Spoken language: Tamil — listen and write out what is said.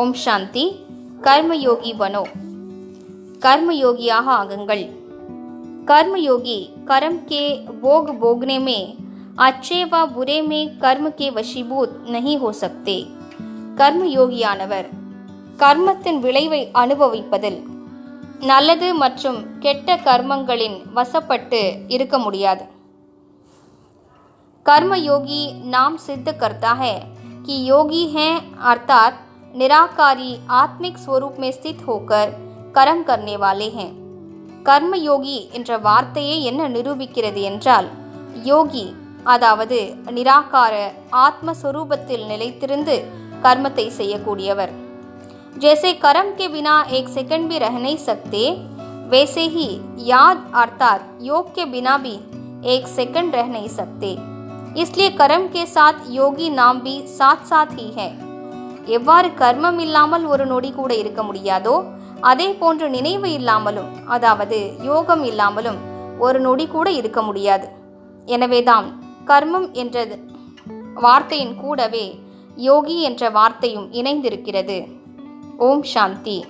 ஓம் சாந்தி கர்மயோகி பனோ कर्मयोगियाः आगंगल कर्मयोगी कर्म के भोग भोगने में अच्छे व बुरे में कर्म के वशीभूत नहीं हो सकते கர்மயோகியானவர் கர்மத்தின் விளைவை அனுபவிப்பதில் நல்லது மற்றும் கெட்ட கர்மங்களின் வசப்பட்டு இருக்க முடியாது कर्मयोगी नाम सिद्ध करता है कि योगी हैं अर्थात निराकारी आत्मिक स्वरूप में स्थित होकर कर्म करने वाले हैं கர்மயோகி என்ற வார்த்தையே என்ன நிரூபிக்கிறது என்றால் யோகி அதாவது நிராகார ஆத்மஸ்வரூபத்தில் நிலைத்திருந்து கர்மத்தை செய்யக்கூடியவர் जैसे कर्म के बिना एक सेकंड भी रह नहीं सकते वैसे ही याद अर्थात योग के बिना भी एक सेकंड रह नहीं सकते इसलिए कर्म के साथ யோகி நாம் भी साथ साथ ही है எவ்வாறு கர்மம் இல்லாமல் ஒரு நொடி கூட இருக்க முடியாதோ அதே போன்று நினைவு இல்லாமலும் அதாவது யோகம் இல்லாமலும் ஒரு நொடி கூட இருக்க முடியாது. எனவேதான் கர்மம் என்ற வார்த்தையின் கூடவே யோகி என்ற வார்த்தையும் இணைந்திருக்கிறது. ஓம் சாந்தி.